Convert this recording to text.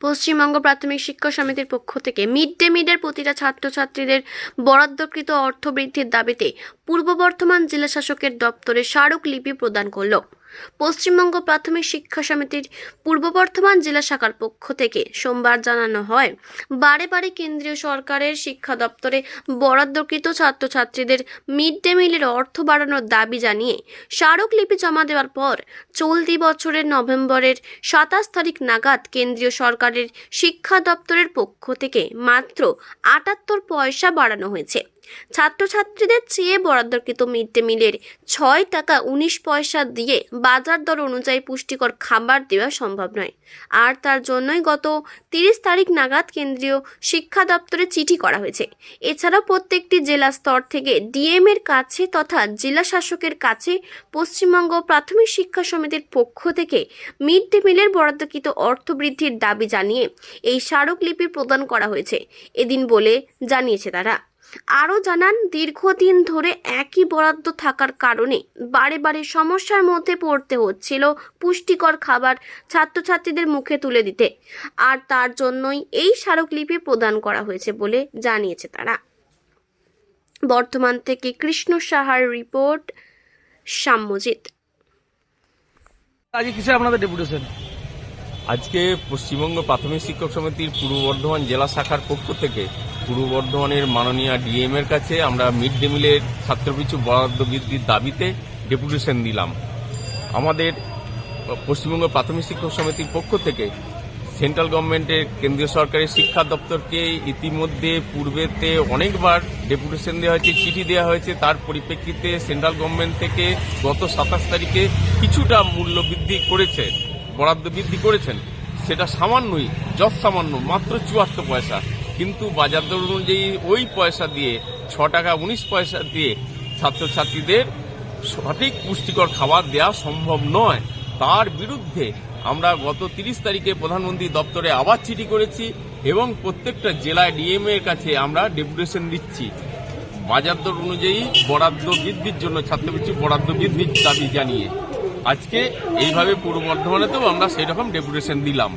পশ্চিমবঙ্গ প্রাথমিক শিক্ষা সমিতির পক্ষ থেকে মিড ডে মিলের প্রতিটা ছাত্রছাত্রীদের বরাদ্দকৃত অর্থ বৃদ্ধির দাবিতে পূর্ব বর্ধমান জেলা শাসকের দপ্তরে স্মারকলিপি প্রদান করল। পশ্চিমবঙ্গ প্রাথমিক শিক্ষা সমিতির পূর্ব বর্ধমান জেলা শাখার পক্ষ থেকে সোমবার জানানো হয়, বারে বারে কেন্দ্রীয় সরকারের শিক্ষা দপ্তরে বরাদ্দকৃত ছাত্রছাত্রীদের মিড ডে মিলের অর্থ বাড়ানোর দাবি জানিয়ে স্মারকলিপি জমা দেওয়ার পর চলতি বছরের নভেম্বরের সাতাশ তারিখ নাগাদ কেন্দ্রীয় সরকারের শিক্ষা দপ্তরের পক্ষ থেকে মাত্র আটাত্তর পয়সা বাড়ানো হয়েছে। ছাত্রছাত্রীদের চেয়ে বরাদ্দকৃত মিড ডে মিলের ছয় টাকা উনিশ পয়সা দিয়ে বাজার দর অনুযায়ী পুষ্টিকর খাবার দেওয়া সম্ভব নয়। আর তার জন্যই গত তিরিশ তারিখ নাগাদ কেন্দ্রীয় শিক্ষা দপ্তরে চিঠি করা হয়েছে। এছাড়াও প্রত্যেকটি জেলা স্তর থেকে ডিএম এর কাছে তথা জেলা শাসকের কাছে পশ্চিমবঙ্গ প্রাথমিক শিক্ষা সমিতির পক্ষ থেকে মিড ডে মিলের বরাদ্দকৃত অর্থ বৃদ্ধির দাবি জানিয়ে এই স্মারকলিপি প্রদান করা হয়েছে। এদিন বলে জানিয়েছে তারা। আরও জানান, দীর্ঘদিন ধরে একই বরাদ্দ থাকার কারণে বারে বারে সমস্যার মধ্যে পড়তে হচ্ছিল পুষ্টিকর খাবার ছাত্রছাত্রীদের মুখে তুলে দিতে। আর তার জন্যই এই স্মারকলিপি প্রদান করা হয়েছে বলে জানিয়েছে তারা। বর্তমান থেকে কৃষ্ণ সাহার রিপোর্ট সাম্যজিৎ আজকে কিসে আপনাদের ডেপুটেশন? আজকে পশ্চিমবঙ্গ প্রাথমিক শিক্ষক সমিতির পূর্ব বর্ধমান জেলা শাখার পক্ষ থেকে পূর্ব বর্ধমানের মাননীয় ডিএম এর কাছে আমরা মিড ডে মিলের ছাত্রপিছু বরাদ্দ বৃদ্ধির দাবিতে ডেপুটেশন দিলাম। আমাদের পশ্চিমবঙ্গ প্রাথমিক শিক্ষক সমিতির পক্ষ থেকে সেন্ট্রাল গভর্নমেন্টের কেন্দ্রীয় সরকারের শিক্ষা দপ্তরকে ইতিমধ্যে পূর্বেতে অনেকবার ডেপুটেশন দেওয়া হয়েছে, চিঠি দেওয়া হয়েছে। তার পরিপ্রেক্ষিতে সেন্ট্রাল গভর্নমেন্ট থেকে গত সাতাশ তারিখে কিছুটা মূল্য বৃদ্ধি করেছে। বরাদ্দ বৃদ্ধি করেছেন, সেটা সামান্যই যত সামান্য, মাত্র চুয়াত্তর পয়সা। কিন্তু বাজার দর অনুযায়ী ওই পয়সা দিয়ে, ছ টাকা উনিশ পয়সা দিয়ে ছাত্রছাত্রীদের সঠিক পুষ্টিকর খাবার দেওয়া সম্ভব নয়। তার বিরুদ্ধে আমরা গত তিরিশ তারিখে প্রধানমন্ত্রী দপ্তরে আবার চিঠি করেছি এবং প্রত্যেকটা জেলায় ডিএম এর কাছে আমরা ডেপুটেশন দিচ্ছি। বাজার দর অনুযায়ী বরাদ্দ বৃদ্ধির জন্য ছাত্রবৃত্তি বরাদ্দ বৃদ্ধির দাবি জানিয়ে। আজকে এইভাবে পূর্ব বর্ধমানেতেও আমরা সেই রকম ডেপুটেশন দিলাম।